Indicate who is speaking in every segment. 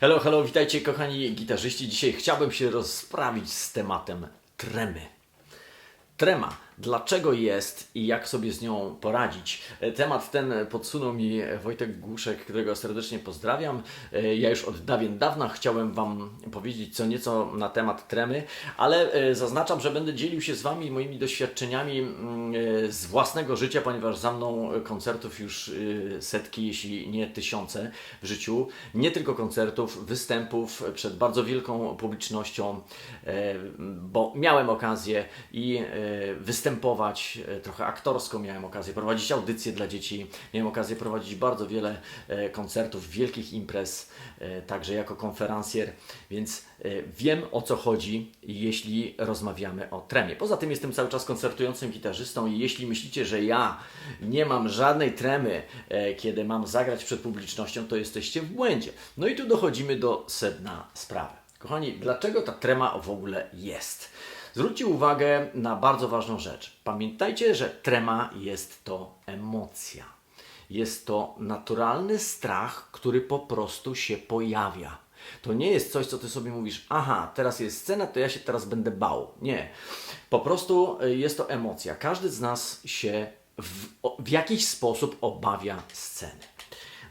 Speaker 1: Hello, hello, witajcie kochani gitarzyści. Dzisiaj chciałbym się rozprawić z tematem tremy. Trema. Dlaczego jest i jak sobie z nią poradzić? E, Temat ten podsunął mi Wojtek Głuszek, którego serdecznie pozdrawiam. E, Ja już od dawien dawna chciałem Wam powiedzieć co nieco na temat tremy, ale e, zaznaczam, że będę dzielił się z Wami moimi doświadczeniami mm, z własnego życia, ponieważ za mną koncertów już e, setki, jeśli nie tysiące w życiu. Nie tylko koncertów, występów przed bardzo wielką publicznością, bo miałem okazję i e, występować e, trochę aktorsko, miałem okazję prowadzić audycje dla dzieci, miałem okazję prowadzić bardzo wiele e, koncertów, wielkich imprez, e, także jako konferencjer, więc wiem o co chodzi, jeśli rozmawiamy o tremie. Poza tym jestem cały czas koncertującym gitarzystą i jeśli myślicie, że ja nie mam żadnej tremy, kiedy mam zagrać przed publicznością, to jesteście w błędzie. No i tu dochodzimy do sedna sprawy. Kochani, dlaczego ta trema w ogóle jest? Zwróćcie uwagę na bardzo ważną rzecz. Pamiętajcie, że trema jest to emocja. Jest to naturalny strach, który po prostu się pojawia. To nie jest coś, co ty sobie mówisz, aha, teraz jest scena, to ja się teraz będę bał. Nie. Po prostu y, jest to emocja. Każdy z nas się w, w jakiś sposób obawia sceny.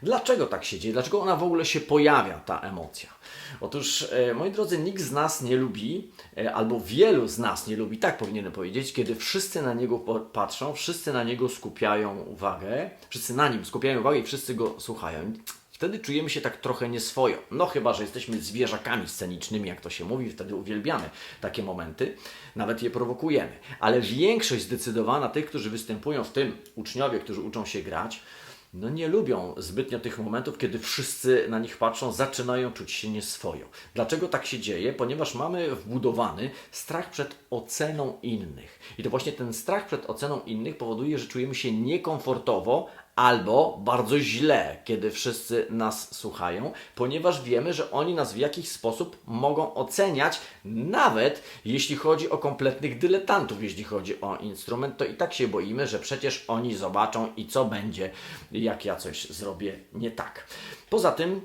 Speaker 1: Dlaczego tak się dzieje? Dlaczego ona w ogóle się pojawia, ta emocja? Otóż, e, moi drodzy, nikt z nas nie lubi, e, albo wielu z nas nie lubi, tak powinienem powiedzieć, kiedy wszyscy na niego patrzą, wszyscy na niego skupiają uwagę, wszyscy na nim skupiają uwagę i wszyscy go słuchają. Wtedy czujemy się tak trochę nieswojo. No chyba, że jesteśmy zwierzakami scenicznymi, jak to się mówi, wtedy uwielbiamy takie momenty, nawet je prowokujemy. Ale większość zdecydowana tych, którzy występują, w tym uczniowie, którzy uczą się grać, no nie lubią zbytnio tych momentów, kiedy wszyscy na nich patrzą, zaczynają czuć się nieswojo. Dlaczego tak się dzieje? Ponieważ mamy wbudowany strach przed oceną innych. I to właśnie ten strach przed oceną innych powoduje, że czujemy się niekomfortowo albo bardzo źle, kiedy wszyscy nas słuchają, ponieważ wiemy, że oni nas w jakiś sposób mogą oceniać, nawet jeśli chodzi o kompletnych dyletantów, jeśli chodzi o instrument, to i tak się boimy, że przecież oni zobaczą i co będzie, jak ja coś zrobię nie tak. Poza tym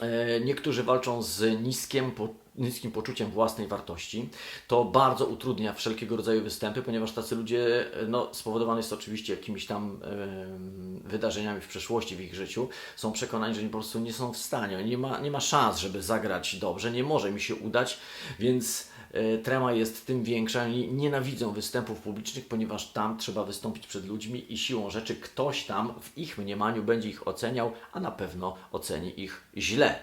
Speaker 1: e, niektórzy walczą z niskiem, niskim poczuciem własnej wartości. To bardzo utrudnia wszelkiego rodzaju występy, ponieważ tacy ludzie, e, no, spowodowane jest oczywiście jakimiś tam wydarzeniami w przeszłości w ich życiu, są przekonani, że po prostu nie są w stanie, nie ma, nie ma szans, żeby zagrać dobrze, nie może mi się udać, więc trema jest tym większa i nienawidzą występów publicznych, ponieważ tam trzeba wystąpić przed ludźmi i siłą rzeczy ktoś tam w ich mniemaniu będzie ich oceniał, a na pewno oceni ich źle.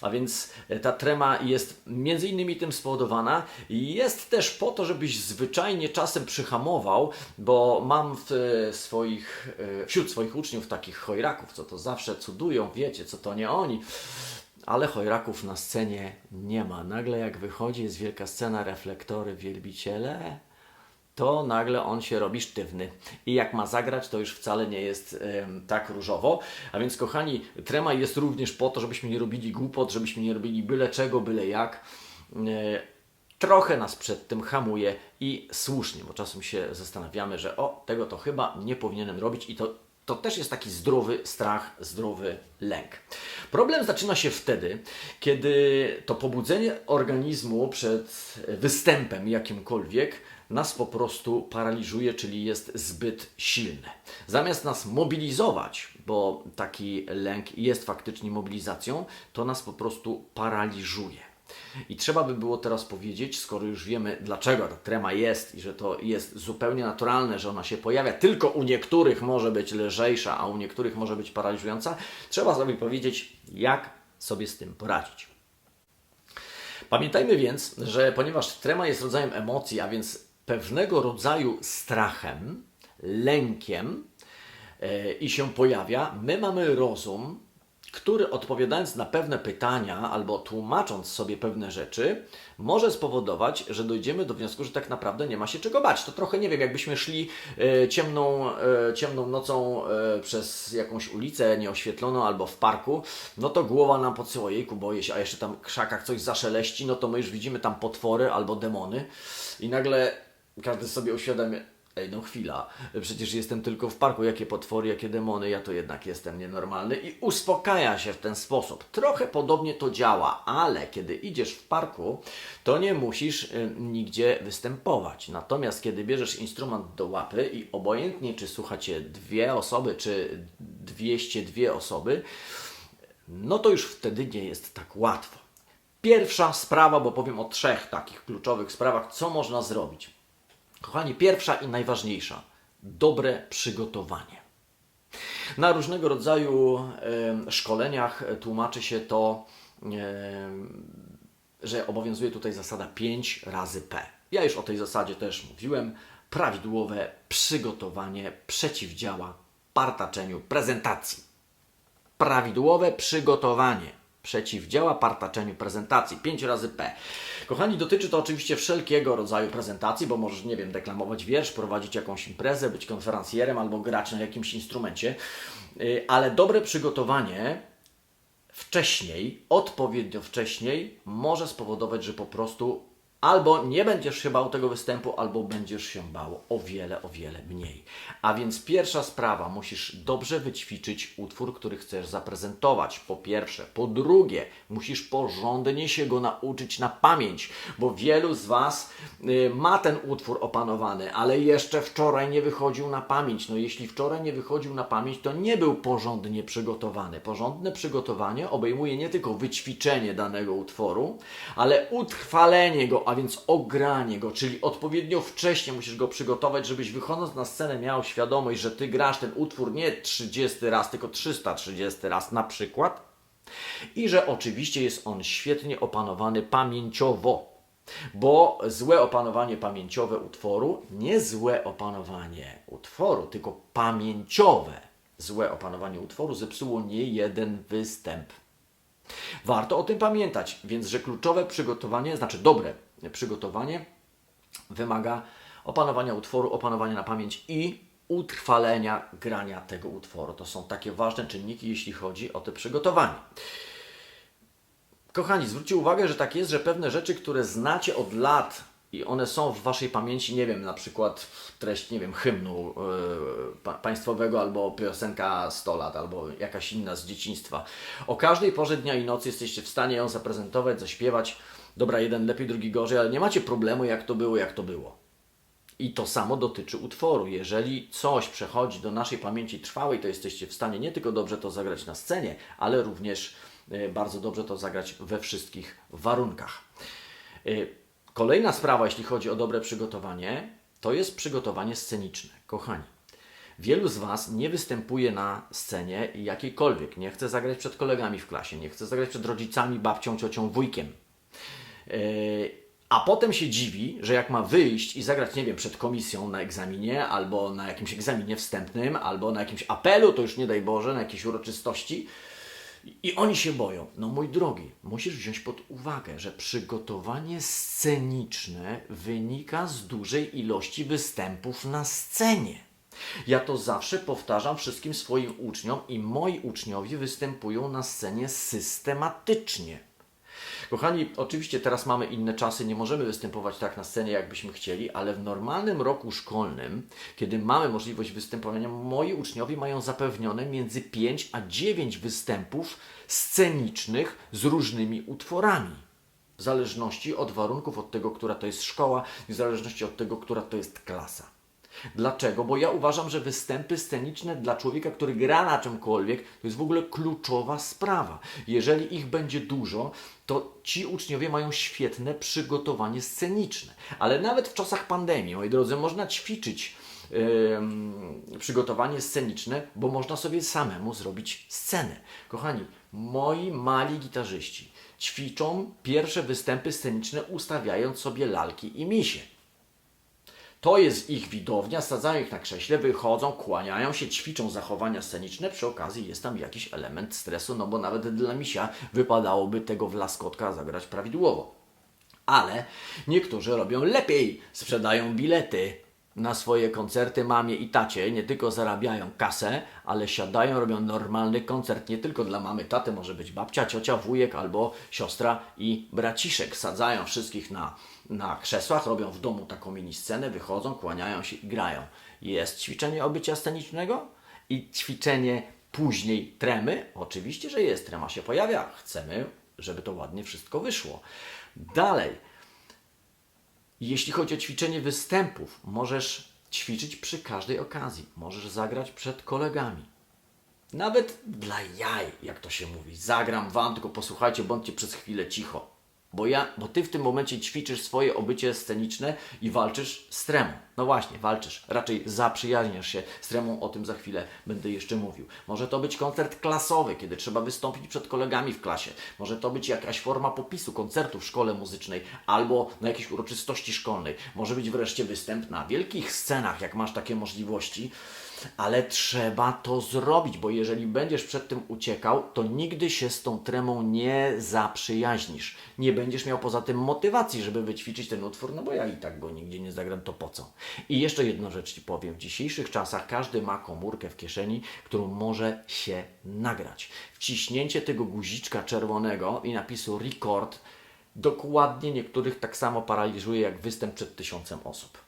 Speaker 1: A więc e, ta trema jest między innymi tym spowodowana jest też po to, żebyś zwyczajnie czasem przyhamował, bo mam w e, swoich, e, wśród swoich uczniów takich chojraków, co to zawsze cudują, wiecie, co to nie oni. Ale chojraków na scenie nie ma. Nagle jak wychodzi, jest wielka scena, reflektory, wielbiciele, to nagle on się robi sztywny. I jak ma zagrać, to już wcale nie jest tak różowo. A więc, kochani, trema jest również po to, żebyśmy nie robili głupot, żebyśmy nie robili byle czego, byle jak. E, trochę nas przed tym hamuje i słusznie, bo czasem się zastanawiamy, że o, tego to chyba nie powinienem robić i to, to też jest taki zdrowy strach, zdrowy lęk. Problem zaczyna się wtedy, kiedy to pobudzenie organizmu przed występem jakimkolwiek nas po prostu paraliżuje, czyli jest zbyt silne. Zamiast nas mobilizować, bo taki lęk jest faktycznie mobilizacją, to nas po prostu paraliżuje. I trzeba by było teraz powiedzieć, skoro już wiemy, dlaczego ta trema jest i że to jest zupełnie naturalne, że ona się pojawia, tylko u niektórych może być lżejsza, a u niektórych może być paraliżująca, trzeba sobie powiedzieć, jak sobie z tym poradzić. Pamiętajmy więc, że ponieważ trema jest rodzajem emocji, a więc pewnego rodzaju strachem, lękiem e, i się pojawia, my mamy rozum, który odpowiadając na pewne pytania albo tłumacząc sobie pewne rzeczy, może spowodować, że dojdziemy do wniosku, że tak naprawdę nie ma się czego bać. To trochę nie wiem, jakbyśmy szli e, ciemną, e, ciemną nocą e, przez jakąś ulicę nieoświetloną albo w parku, no to głowa nam podsyła, jejku, boję się, a jeszcze tam w krzakach coś zaszeleści, no to my już widzimy tam potwory albo demony i nagle każdy sobie uświadamia, Ej, no chwila, przecież jestem tylko w parku, jakie potwory, jakie demony, ja to jednak jestem nienormalny i uspokaja się w ten sposób. Trochę podobnie to działa, ale kiedy idziesz w parku, to nie musisz y, nigdzie występować. Natomiast kiedy bierzesz instrument do łapy i obojętnie czy słuchacie dwie osoby, czy 202 osoby, no to już wtedy nie jest tak łatwo. Pierwsza sprawa, bo powiem o trzech takich kluczowych sprawach, co można zrobić. Kochani, pierwsza i najważniejsza dobre przygotowanie. Na różnego rodzaju szkoleniach tłumaczy się to, że obowiązuje tutaj zasada 5 razy P. Ja już o tej zasadzie też mówiłem. Prawidłowe przygotowanie przeciwdziała partaczeniu prezentacji. Prawidłowe przygotowanie przeciwdziała partaczeniu prezentacji. 5 razy P. Kochani, dotyczy to oczywiście wszelkiego rodzaju prezentacji, bo możesz, nie wiem, deklamować wiersz, prowadzić jakąś imprezę, być konferencjerem albo grać na jakimś instrumencie, Yy, ale dobre przygotowanie wcześniej, odpowiednio wcześniej, może spowodować, że po prostu albo nie będziesz się bał tego występu, albo będziesz się bał o wiele, o wiele mniej. A więc pierwsza sprawa, musisz dobrze wyćwiczyć utwór, który chcesz zaprezentować. Po pierwsze. Po drugie, musisz porządnie się go nauczyć na pamięć, bo wielu z Was y, ma ten utwór opanowany, ale jeszcze wczoraj nie wychodził na pamięć. No jeśli wczoraj nie wychodził na pamięć, to nie był porządnie przygotowany. Porządne przygotowanie obejmuje nie tylko wyćwiczenie danego utworu, ale utrwalenie go, a więc ogranie go, czyli odpowiednio wcześnie musisz go przygotować, żebyś wychodząc na scenę miał świadomość, że ty grasz ten utwór nie 30 raz, tylko 330 raz na przykład i że oczywiście jest on świetnie opanowany pamięciowo. Bo złe opanowanie pamięciowe utworu, nie złe opanowanie utworu, tylko pamięciowe złe opanowanie utworu zepsuło nie jeden występ. Warto o tym pamiętać, więc że kluczowe przygotowanie, znaczy dobre przygotowanie wymaga opanowania utworu, opanowania na pamięć i utrwalenia grania tego utworu. To są takie ważne czynniki, jeśli chodzi o to przygotowanie. Kochani, zwróćcie uwagę, że tak jest, że pewne rzeczy, które znacie od lat i one są w Waszej pamięci, nie wiem, na przykład treść, nie wiem, hymnu yy, pa państwowego albo piosenka 100 lat, albo jakaś inna z dzieciństwa. O każdej porze dnia i nocy jesteście w stanie ją zaprezentować, zaśpiewać. Dobra, jeden lepiej, drugi gorzej, ale nie macie problemu, jak to było, jak to było. I to samo dotyczy utworu. Jeżeli coś przechodzi do naszej pamięci trwałej, to jesteście w stanie nie tylko dobrze to zagrać na scenie, ale również y, bardzo dobrze to zagrać we wszystkich warunkach. Y, Kolejna sprawa, jeśli chodzi o dobre przygotowanie, to jest przygotowanie sceniczne. Kochani, wielu z Was nie występuje na scenie jakiejkolwiek. Nie chce zagrać przed kolegami w klasie, nie chce zagrać przed rodzicami, babcią, ciocią, wujkiem. Yy, a potem się dziwi, że jak ma wyjść i zagrać, nie wiem, przed komisją na egzaminie, albo na jakimś egzaminie wstępnym, albo na jakimś apelu, to już nie daj Boże, na jakiejś uroczystości, i oni się boją. No mój drogi, musisz wziąć pod uwagę, że przygotowanie sceniczne wynika z dużej ilości występów na scenie. Ja to zawsze powtarzam wszystkim swoim uczniom i moi uczniowie występują na scenie systematycznie. Kochani, oczywiście teraz mamy inne czasy, nie możemy występować tak na scenie, jakbyśmy chcieli, ale w normalnym roku szkolnym, kiedy mamy możliwość występowania, moi uczniowie mają zapewnione między 5 a 9 występów scenicznych z różnymi utworami. W zależności od warunków, od tego, która to jest szkoła, w zależności od tego, która to jest klasa. Dlaczego? Bo ja uważam, że występy sceniczne dla człowieka, który gra na czymkolwiek, to jest w ogóle kluczowa sprawa. Jeżeli ich będzie dużo, to ci uczniowie mają świetne przygotowanie sceniczne. Ale nawet w czasach pandemii, moi drodzy, można ćwiczyć yy, przygotowanie sceniczne, bo można sobie samemu zrobić scenę. Kochani, moi mali gitarzyści ćwiczą pierwsze występy sceniczne, ustawiając sobie lalki i misie. To jest ich widownia, sadzają ich na krześle, wychodzą, kłaniają się, ćwiczą zachowania sceniczne. Przy okazji jest tam jakiś element stresu, no bo nawet dla misia wypadałoby tego wlaskotka zagrać prawidłowo. Ale niektórzy robią lepiej, sprzedają bilety na swoje koncerty mamie i tacie, nie tylko zarabiają kasę, ale siadają, robią normalny koncert, nie tylko dla mamy, taty, może być babcia, ciocia, wujek albo siostra i braciszek. Sadzają wszystkich na, na krzesłach, robią w domu taką mini scenę, wychodzą, kłaniają się i grają. Jest ćwiczenie obycia scenicznego i ćwiczenie później tremy. Oczywiście, że jest, trema się pojawia. Chcemy, żeby to ładnie wszystko wyszło. Dalej, jeśli chodzi o ćwiczenie występów, możesz ćwiczyć przy każdej okazji. Możesz zagrać przed kolegami. Nawet dla jaj, jak to się mówi. Zagram wam, tylko posłuchajcie, bądźcie przez chwilę cicho. Bo, ja, bo ty w tym momencie ćwiczysz swoje obycie sceniczne i walczysz z tremą. No właśnie, walczysz. Raczej zaprzyjaźniasz się z tremą, o tym za chwilę będę jeszcze mówił. Może to być koncert klasowy, kiedy trzeba wystąpić przed kolegami w klasie. Może to być jakaś forma popisu koncertu w szkole muzycznej albo na jakiejś uroczystości szkolnej. Może być wreszcie występ na wielkich scenach, jak masz takie możliwości ale trzeba to zrobić, bo jeżeli będziesz przed tym uciekał, to nigdy się z tą tremą nie zaprzyjaźnisz. Nie będziesz miał poza tym motywacji, żeby wyćwiczyć ten utwór, no bo ja i tak go nigdzie nie zagram, to po co? I jeszcze jedną rzecz Ci powiem. W dzisiejszych czasach każdy ma komórkę w kieszeni, którą może się nagrać. Wciśnięcie tego guziczka czerwonego i napisu record dokładnie niektórych tak samo paraliżuje jak występ przed tysiącem osób.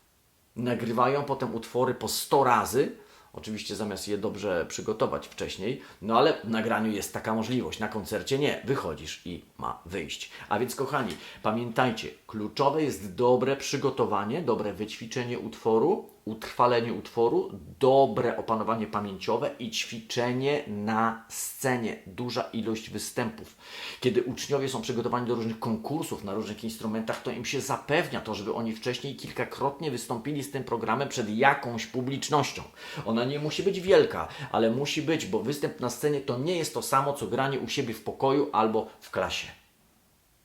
Speaker 1: Nagrywają potem utwory po 100 razy, Oczywiście zamiast je dobrze przygotować wcześniej, no ale w nagraniu jest taka możliwość, na koncercie nie, wychodzisz i ma wyjść. A więc kochani, pamiętajcie, kluczowe jest dobre przygotowanie, dobre wyćwiczenie utworu, utrwalenie utworu, dobre opanowanie pamięciowe i ćwiczenie na scenie, duża ilość występów. Kiedy uczniowie są przygotowani do różnych konkursów na różnych instrumentach, to im się zapewnia to, żeby oni wcześniej kilkakrotnie wystąpili z tym programem przed jakąś publicznością. Ona nie musi być wielka, ale musi być, bo występ na scenie to nie jest to samo, co granie u siebie w pokoju albo w klasie.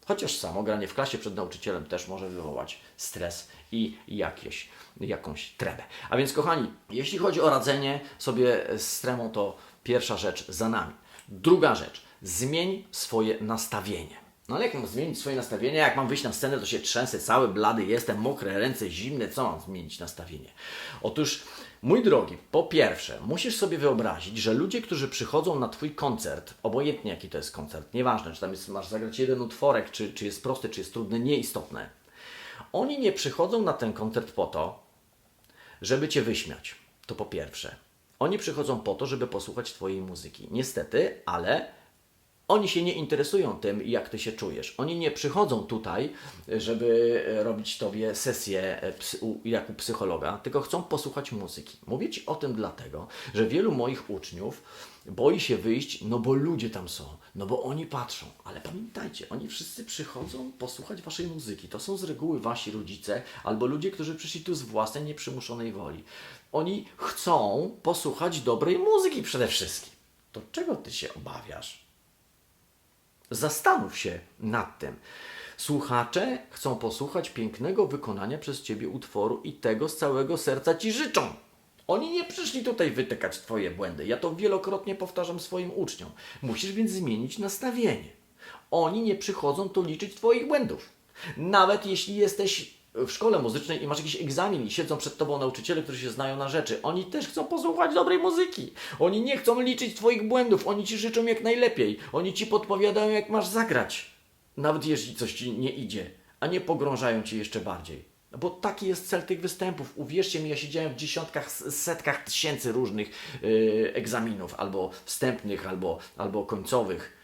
Speaker 1: Chociaż samo granie w klasie przed nauczycielem też może wywołać stres i jakieś, jakąś tremę. A więc, kochani, jeśli chodzi o radzenie sobie z tremą, to pierwsza rzecz za nami. Druga rzecz, zmień swoje nastawienie. No ale jak mam zmienić swoje nastawienie? Jak mam wyjść na scenę, to się trzęsę, cały blady jestem, mokre ręce, zimne. Co mam zmienić nastawienie? Otóż, mój drogi, po pierwsze, musisz sobie wyobrazić, że ludzie, którzy przychodzą na Twój koncert, obojętnie jaki to jest koncert, nieważne, czy tam jest, masz zagrać jeden utworek, czy, czy jest prosty, czy jest trudny, nieistotne. Oni nie przychodzą na ten koncert po to, żeby Cię wyśmiać. To po pierwsze. Oni przychodzą po to, żeby posłuchać Twojej muzyki. Niestety, ale oni się nie interesują tym, jak ty się czujesz. Oni nie przychodzą tutaj, żeby robić tobie sesję e, jak u psychologa, tylko chcą posłuchać muzyki. Mówię ci o tym dlatego, że wielu moich uczniów boi się wyjść, no bo ludzie tam są, no bo oni patrzą. Ale pamiętajcie, oni wszyscy przychodzą posłuchać waszej muzyki. To są z reguły wasi rodzice albo ludzie, którzy przyszli tu z własnej nieprzymuszonej woli. Oni chcą posłuchać dobrej muzyki przede wszystkim. To czego ty się obawiasz? Zastanów się nad tym. Słuchacze chcą posłuchać pięknego wykonania przez Ciebie utworu i tego z całego serca Ci życzą. Oni nie przyszli tutaj wytykać Twoje błędy. Ja to wielokrotnie powtarzam swoim uczniom. Musisz więc zmienić nastawienie. Oni nie przychodzą tu liczyć Twoich błędów. Nawet jeśli jesteś w szkole muzycznej i masz jakiś egzamin i siedzą przed tobą nauczyciele, którzy się znają na rzeczy. Oni też chcą posłuchać dobrej muzyki. Oni nie chcą liczyć twoich błędów. Oni ci życzą jak najlepiej. Oni ci podpowiadają, jak masz zagrać. Nawet jeśli coś ci nie idzie, a nie pogrążają cię jeszcze bardziej. No Bo taki jest cel tych występów. Uwierzcie mi, ja siedziałem w dziesiątkach, setkach tysięcy różnych yy, egzaminów, albo wstępnych, albo, albo końcowych.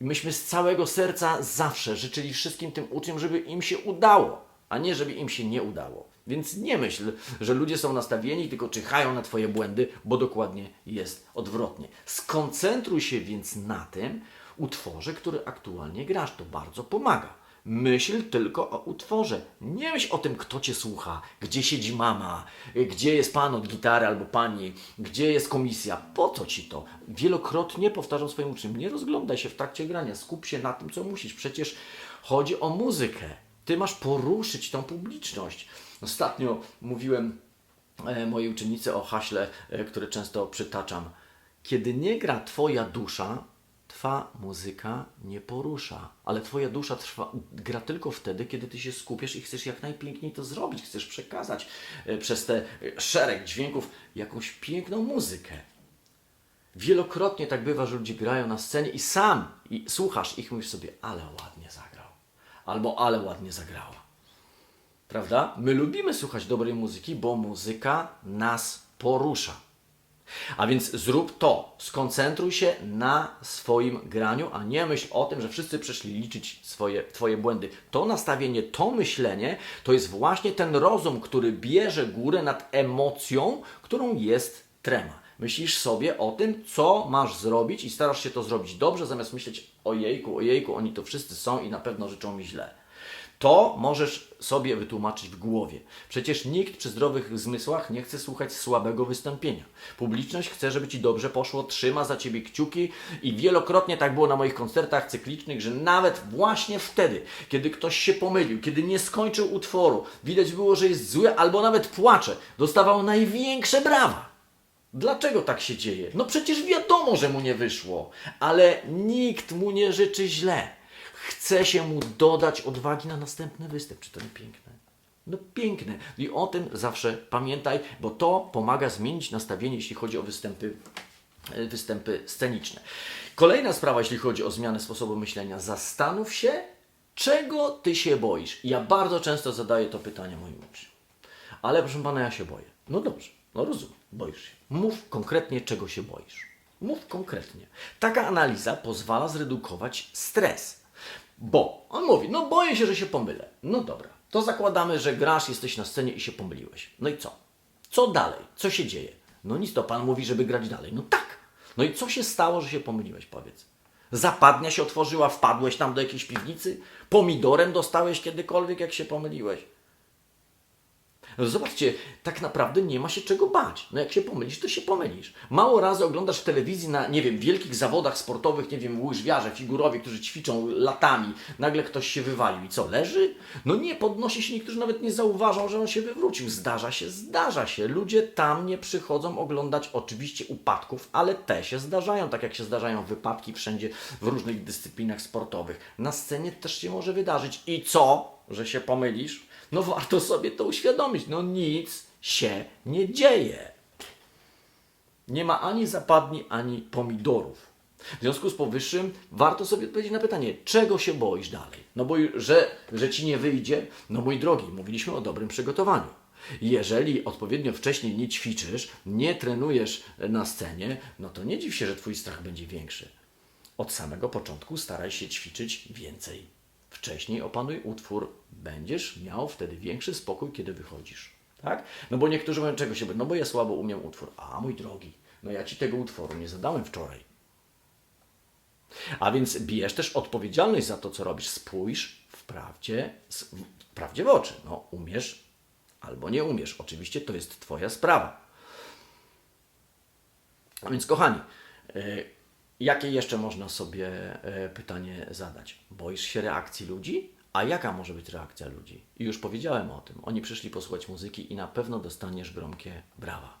Speaker 1: I myśmy z całego serca zawsze życzyli wszystkim tym uczniom, żeby im się udało, a nie żeby im się nie udało. Więc nie myśl, że ludzie są nastawieni, tylko czyhają na Twoje błędy, bo dokładnie jest odwrotnie. Skoncentruj się więc na tym utworze, który aktualnie grasz. To bardzo pomaga. Myśl tylko o utworze. Nie myśl o tym, kto cię słucha, gdzie siedzi mama, gdzie jest pan od gitary albo pani, gdzie jest komisja. Po co ci to? Wielokrotnie powtarzam swoim uczniom, nie rozglądaj się w trakcie grania, skup się na tym, co musisz. Przecież chodzi o muzykę. Ty masz poruszyć tą publiczność. Ostatnio mówiłem e, mojej uczennicy o haśle, e, które często przytaczam. Kiedy nie gra Twoja dusza, Twa muzyka nie porusza, ale Twoja dusza trwa, gra tylko wtedy, kiedy Ty się skupiesz i chcesz jak najpiękniej to zrobić. Chcesz przekazać e, przez te szereg dźwięków jakąś piękną muzykę. Wielokrotnie tak bywa, że ludzie grają na scenie i sam i słuchasz ich, mówisz sobie, ale ładnie zagrał. Albo ale ładnie zagrała. Prawda? My lubimy słuchać dobrej muzyki, bo muzyka nas porusza. A więc zrób to. Skoncentruj się na swoim graniu, a nie myśl o tym, że wszyscy przyszli liczyć swoje, Twoje błędy. To nastawienie, to myślenie to jest właśnie ten rozum, który bierze górę nad emocją, którą jest trema. Myślisz sobie o tym, co masz zrobić i starasz się to zrobić dobrze, zamiast myśleć o jejku, o jejku, oni to wszyscy są i na pewno życzą mi źle. To możesz sobie wytłumaczyć w głowie. Przecież nikt przy zdrowych zmysłach nie chce słuchać słabego wystąpienia. Publiczność chce, żeby ci dobrze poszło, trzyma za ciebie kciuki i wielokrotnie tak było na moich koncertach cyklicznych, że nawet właśnie wtedy, kiedy ktoś się pomylił, kiedy nie skończył utworu, widać było, że jest zły albo nawet płacze, dostawał największe brawa. Dlaczego tak się dzieje? No przecież wiadomo, że mu nie wyszło, ale nikt mu nie życzy źle. Chce się mu dodać odwagi na następny występ. Czy to nie piękne? No piękne. I o tym zawsze pamiętaj, bo to pomaga zmienić nastawienie, jeśli chodzi o występy, e, występy sceniczne. Kolejna sprawa, jeśli chodzi o zmianę sposobu myślenia. Zastanów się, czego ty się boisz. Ja bardzo często zadaję to pytanie moim uczniom. Ale proszę pana, ja się boję. No dobrze, no rozumiem, boisz się. Mów konkretnie, czego się boisz. Mów konkretnie. Taka analiza pozwala zredukować stres. Bo on mówi, no boję się, że się pomylę. No dobra, to zakładamy, że grasz, jesteś na scenie i się pomyliłeś. No i co? Co dalej? Co się dzieje? No nic, to pan mówi, żeby grać dalej. No tak. No i co się stało, że się pomyliłeś, powiedz? Zapadnia się otworzyła, wpadłeś tam do jakiejś piwnicy? Pomidorem dostałeś kiedykolwiek, jak się pomyliłeś? No zobaczcie, tak naprawdę nie ma się czego bać. No jak się pomylisz, to się pomylisz. Mało razy oglądasz w telewizji na, nie wiem, wielkich zawodach sportowych, nie wiem, łyżwiarze, figurowie, którzy ćwiczą latami. Nagle ktoś się wywalił i co, leży? No nie, podnosi się, niektórzy nawet nie zauważą, że on się wywrócił. Zdarza się, zdarza się. Ludzie tam nie przychodzą oglądać oczywiście upadków, ale te się zdarzają, tak jak się zdarzają wypadki wszędzie w różnych dyscyplinach sportowych. Na scenie też się może wydarzyć. I co? Że się pomylisz? No warto sobie to uświadomić. No nic się nie dzieje. Nie ma ani zapadni, ani pomidorów. W związku z powyższym warto sobie odpowiedzieć na pytanie, czego się boisz dalej? No bo, że, że ci nie wyjdzie, no mój drogi, mówiliśmy o dobrym przygotowaniu. Jeżeli odpowiednio wcześniej nie ćwiczysz, nie trenujesz na scenie, no to nie dziw się, że twój strach będzie większy. Od samego początku staraj się ćwiczyć więcej wcześniej opanuj utwór, będziesz miał wtedy większy spokój, kiedy wychodzisz. Tak? No bo niektórzy mówią, czego się No bo ja słabo umiem utwór. A mój drogi, no ja ci tego utworu nie zadałem wczoraj. A więc bierz też odpowiedzialność za to, co robisz. Spójrz w prawdzie, w oczy. No, umiesz albo nie umiesz. Oczywiście to jest Twoja sprawa. A więc, kochani, yy, Jakie jeszcze można sobie e, pytanie zadać? Boisz się reakcji ludzi? A jaka może być reakcja ludzi? I już powiedziałem o tym. Oni przyszli posłuchać muzyki i na pewno dostaniesz gromkie brawa.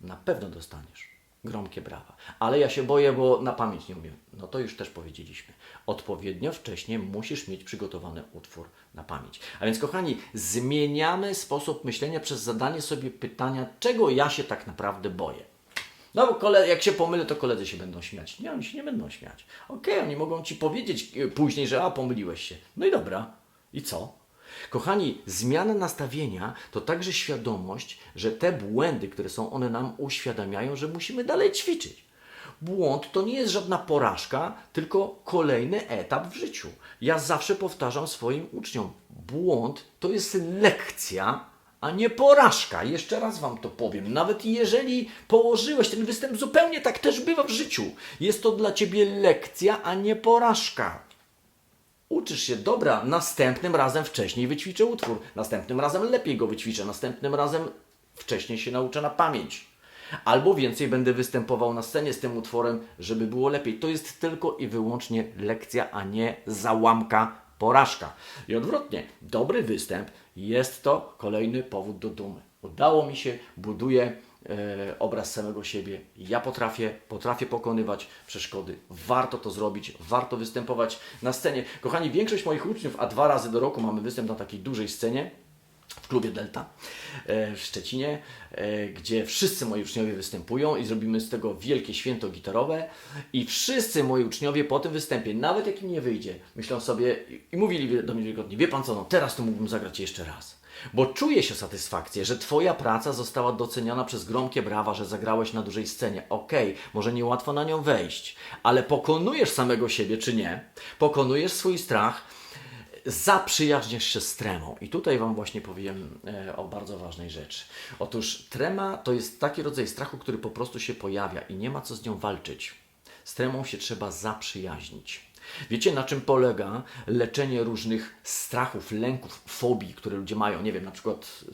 Speaker 1: Na pewno dostaniesz gromkie brawa. Ale ja się boję, bo na pamięć nie umiem. No to już też powiedzieliśmy. Odpowiednio wcześnie musisz mieć przygotowany utwór na pamięć. A więc, kochani, zmieniamy sposób myślenia przez zadanie sobie pytania, czego ja się tak naprawdę boję. No bo jak się pomylę, to koledzy się będą śmiać. Nie, oni się nie będą śmiać. Okej, okay, oni mogą ci powiedzieć e, później, że a, pomyliłeś się. No i dobra. I co? Kochani, zmiana nastawienia to także świadomość, że te błędy, które są, one nam uświadamiają, że musimy dalej ćwiczyć. Błąd to nie jest żadna porażka, tylko kolejny etap w życiu. Ja zawsze powtarzam swoim uczniom: błąd to jest lekcja, a nie porażka. Jeszcze raz Wam to powiem. Nawet jeżeli położyłeś ten występ, zupełnie tak też bywa w życiu. Jest to dla Ciebie lekcja, a nie porażka. Uczysz się, dobra, następnym razem wcześniej wyćwiczę utwór, następnym razem lepiej go wyćwiczę, następnym razem wcześniej się nauczę na pamięć. Albo więcej będę występował na scenie z tym utworem, żeby było lepiej. To jest tylko i wyłącznie lekcja, a nie załamka, porażka. I odwrotnie, dobry występ jest to kolejny powód do dumy. Udało mi się, buduję e, obraz samego siebie. Ja potrafię, potrafię pokonywać przeszkody. Warto to zrobić, warto występować na scenie. Kochani, większość moich uczniów, a dwa razy do roku mamy występ na takiej dużej scenie, w klubie Delta e, w Szczecinie, e, gdzie wszyscy moi uczniowie występują i zrobimy z tego wielkie święto gitarowe i wszyscy moi uczniowie po tym występie, nawet jak im nie wyjdzie, myślą sobie i mówili do mnie wielokrotnie, wie Pan co, no teraz to mógłbym zagrać jeszcze raz. Bo czuję się satysfakcję, że Twoja praca została doceniona przez gromkie brawa, że zagrałeś na dużej scenie. Okej, może niełatwo na nią wejść, ale pokonujesz samego siebie, czy nie? Pokonujesz swój strach, zaprzyjaźniasz się z tremą. I tutaj Wam właśnie powiem e, o bardzo ważnej rzeczy. Otóż trema to jest taki rodzaj strachu, który po prostu się pojawia i nie ma co z nią walczyć. Z tremą się trzeba zaprzyjaźnić. Wiecie, na czym polega leczenie różnych strachów, lęków, fobii, które ludzie mają? Nie wiem, na przykład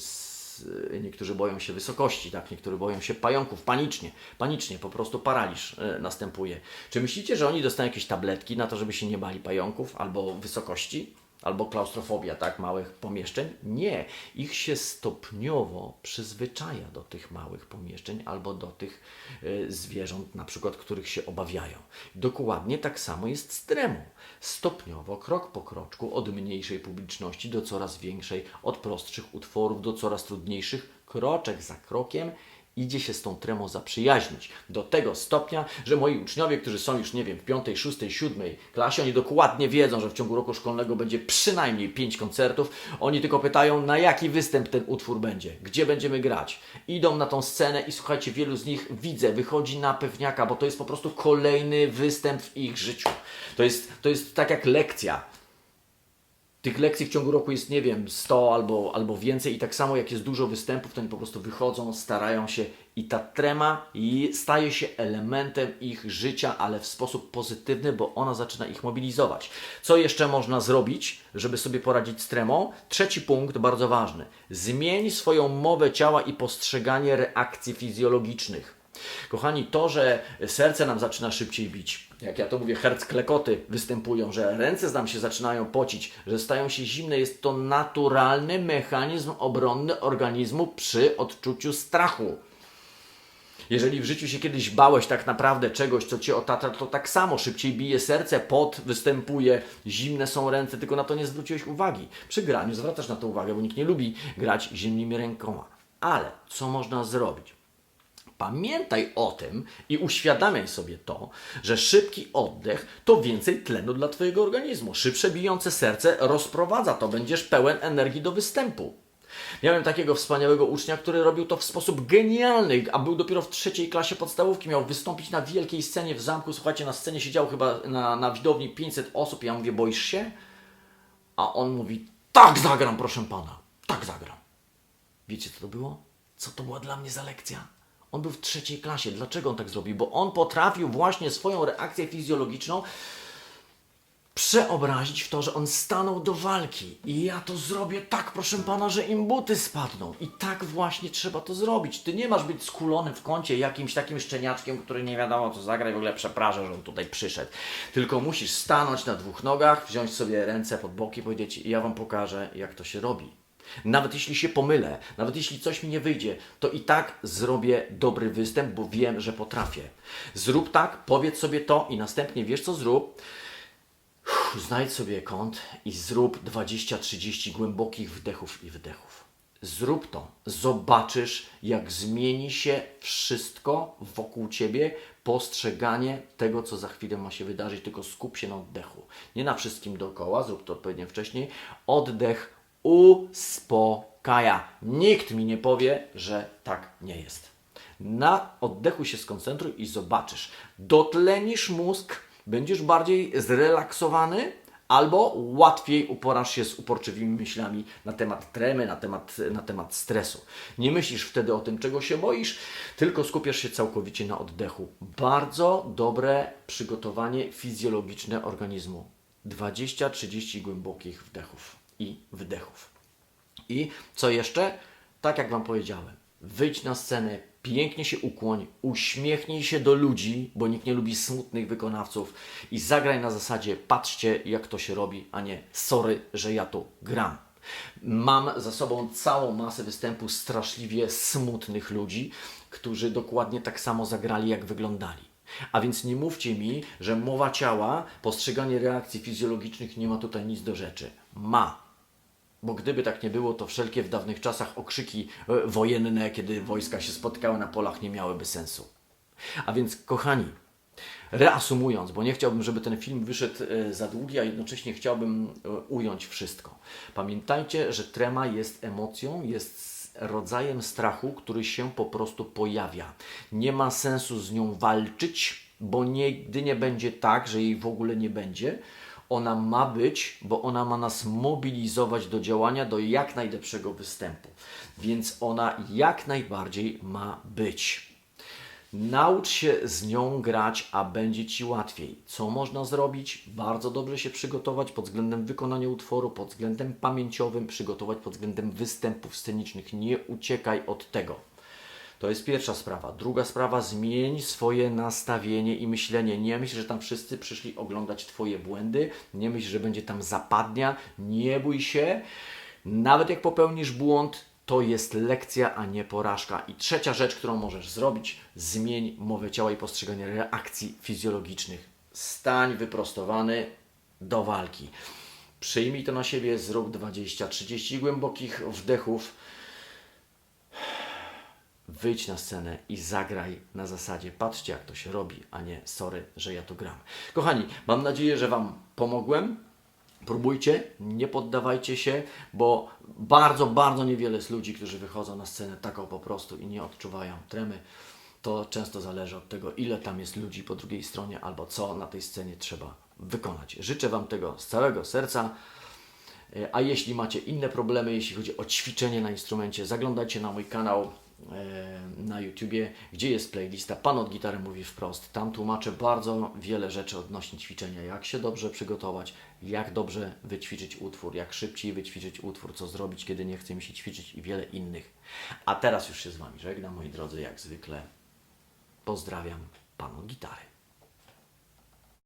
Speaker 1: niektórzy boją się wysokości, tak? niektórzy boją się pająków, panicznie, panicznie, po prostu paraliż e, następuje. Czy myślicie, że oni dostają jakieś tabletki na to, żeby się nie bali pająków albo wysokości? Albo klaustrofobia, tak, małych pomieszczeń? Nie. Ich się stopniowo przyzwyczaja do tych małych pomieszczeń albo do tych e, zwierząt, na przykład, których się obawiają. Dokładnie tak samo jest z tremą. Stopniowo, krok po kroczku, od mniejszej publiczności do coraz większej, od prostszych utworów do coraz trudniejszych, kroczek za krokiem idzie się z tą tremą zaprzyjaźnić. Do tego stopnia, że moi uczniowie, którzy są już, nie wiem, w piątej, szóstej, siódmej klasie, oni dokładnie wiedzą, że w ciągu roku szkolnego będzie przynajmniej pięć koncertów. Oni tylko pytają, na jaki występ ten utwór będzie, gdzie będziemy grać. Idą na tą scenę i słuchajcie, wielu z nich widzę, wychodzi na pewniaka, bo to jest po prostu kolejny występ w ich życiu. To jest, to jest tak jak lekcja. Tych lekcji w ciągu roku jest, nie wiem, 100 albo, albo więcej i tak samo jak jest dużo występów, to oni po prostu wychodzą, starają się i ta trema staje się elementem ich życia, ale w sposób pozytywny, bo ona zaczyna ich mobilizować. Co jeszcze można zrobić, żeby sobie poradzić z tremą? Trzeci punkt, bardzo ważny. Zmień swoją mowę ciała i postrzeganie reakcji fizjologicznych. Kochani, to, że serce nam zaczyna szybciej bić, jak ja to mówię, herc klekoty występują, że ręce nam się zaczynają pocić, że stają się zimne, jest to naturalny mechanizm obronny organizmu przy odczuciu strachu. Jeżeli w życiu się kiedyś bałeś tak naprawdę czegoś, co cię otacza, to tak samo szybciej bije serce, pot występuje, zimne są ręce, tylko na to nie zwróciłeś uwagi. Przy graniu zwracasz na to uwagę, bo nikt nie lubi grać zimnymi rękoma. Ale co można zrobić? Pamiętaj o tym i uświadamiaj sobie to, że szybki oddech to więcej tlenu dla Twojego organizmu. Szybsze bijące serce rozprowadza to, będziesz pełen energii do występu. Miałem takiego wspaniałego ucznia, który robił to w sposób genialny, a był dopiero w trzeciej klasie podstawówki. Miał wystąpić na wielkiej scenie w zamku. Słuchajcie, na scenie siedziało chyba na, na widowni 500 osób. Ja mówię, boisz się? A on mówi, tak zagram, proszę pana, tak zagram. Wiecie, co to było? Co to była dla mnie za lekcja? On był w trzeciej klasie. Dlaczego on tak zrobił? Bo on potrafił właśnie swoją reakcję fizjologiczną przeobrazić w to, że on stanął do walki. I ja to zrobię tak, proszę pana, że im buty spadną. I tak właśnie trzeba to zrobić. Ty nie masz być skulony w kącie jakimś takim szczeniaczkiem, który nie wiadomo co zagra i w ogóle przeprasza, że on tutaj przyszedł. Tylko musisz stanąć na dwóch nogach, wziąć sobie ręce pod boki i powiedzieć, ja wam pokażę, jak to się robi. Nawet jeśli się pomylę, nawet jeśli coś mi nie wyjdzie, to i tak zrobię dobry występ, bo wiem, że potrafię. Zrób tak, powiedz sobie to i następnie wiesz co zrób. Znajdź sobie kąt i zrób 20-30 głębokich wdechów i wydechów. Zrób to. Zobaczysz, jak zmieni się wszystko wokół ciebie, postrzeganie tego, co za chwilę ma się wydarzyć. Tylko skup się na oddechu. Nie na wszystkim dookoła, zrób to odpowiednio wcześniej. Oddech uspokaja. Nikt mi nie powie, że tak nie jest. Na oddechu się skoncentruj i zobaczysz. Dotlenisz mózg, będziesz bardziej zrelaksowany, albo łatwiej uporasz się z uporczywymi myślami na temat tremy, na temat, na temat stresu. Nie myślisz wtedy o tym, czego się boisz, tylko skupiasz się całkowicie na oddechu. Bardzo dobre przygotowanie fizjologiczne organizmu. 20-30 głębokich wdechów i wydechów. I co jeszcze? Tak jak Wam powiedziałem, wyjdź na scenę, pięknie się ukłoń, uśmiechnij się do ludzi, bo nikt nie lubi smutnych wykonawców i zagraj na zasadzie patrzcie jak to się robi, a nie sorry, że ja tu gram. Mam za sobą całą masę występów straszliwie smutnych ludzi, którzy dokładnie tak samo zagrali, jak wyglądali. A więc nie mówcie mi, że mowa ciała, postrzeganie reakcji fizjologicznych nie ma tutaj nic do rzeczy. Ma. Bo gdyby tak nie było, to wszelkie w dawnych czasach okrzyki e, wojenne, kiedy wojska się spotkały na polach, nie miałyby sensu. A więc, kochani, reasumując, bo nie chciałbym, żeby ten film wyszedł e, za długi, a jednocześnie chciałbym e, ująć wszystko. Pamiętajcie, że trema jest emocją, jest rodzajem strachu, który się po prostu pojawia. Nie ma sensu z nią walczyć, bo nigdy nie będzie tak, że jej w ogóle nie będzie. Ona ma być, bo ona ma nas mobilizować do działania, do jak najlepszego występu. Więc ona jak najbardziej ma być. Naucz się z nią grać, a będzie ci łatwiej. Co można zrobić? Bardzo dobrze się przygotować pod względem wykonania utworu, pod względem pamięciowym, przygotować pod względem występów scenicznych. Nie uciekaj od tego. To jest pierwsza sprawa. Druga sprawa, zmień swoje nastawienie i myślenie. Nie myśl, że tam wszyscy przyszli oglądać Twoje błędy. Nie myśl, że będzie tam zapadnia. Nie bój się. Nawet jak popełnisz błąd, to jest lekcja, a nie porażka. I trzecia rzecz, którą możesz zrobić, zmień mowę ciała i postrzeganie reakcji fizjologicznych. Stań wyprostowany do walki. Przyjmij to na siebie, zrób 20-30 głębokich wdechów. Wyjdź na scenę i zagraj na zasadzie patrzcie jak to się robi, a nie sorry, że ja tu gram. Kochani, mam nadzieję, że Wam pomogłem. Próbujcie, nie poddawajcie się, bo bardzo, bardzo niewiele jest ludzi, którzy wychodzą na scenę taką po prostu i nie odczuwają tremy. To często zależy od tego, ile tam jest ludzi po drugiej stronie albo co na tej scenie trzeba wykonać. Życzę Wam tego z całego serca. E, A jeśli macie inne problemy, jeśli chodzi o ćwiczenie na instrumencie, zaglądajcie na mój kanał na YouTubie, gdzie jest playlista Pan od gitary mówi wprost. Tam tłumaczę bardzo wiele rzeczy odnośnie ćwiczenia, jak się dobrze przygotować, jak dobrze wyćwiczyć utwór, jak szybciej wyćwiczyć utwór, co zrobić, kiedy nie chce mi się ćwiczyć i wiele innych. A teraz już się z Wami żegnam, moi drodzy, jak zwykle. Pozdrawiam Pan od gitary.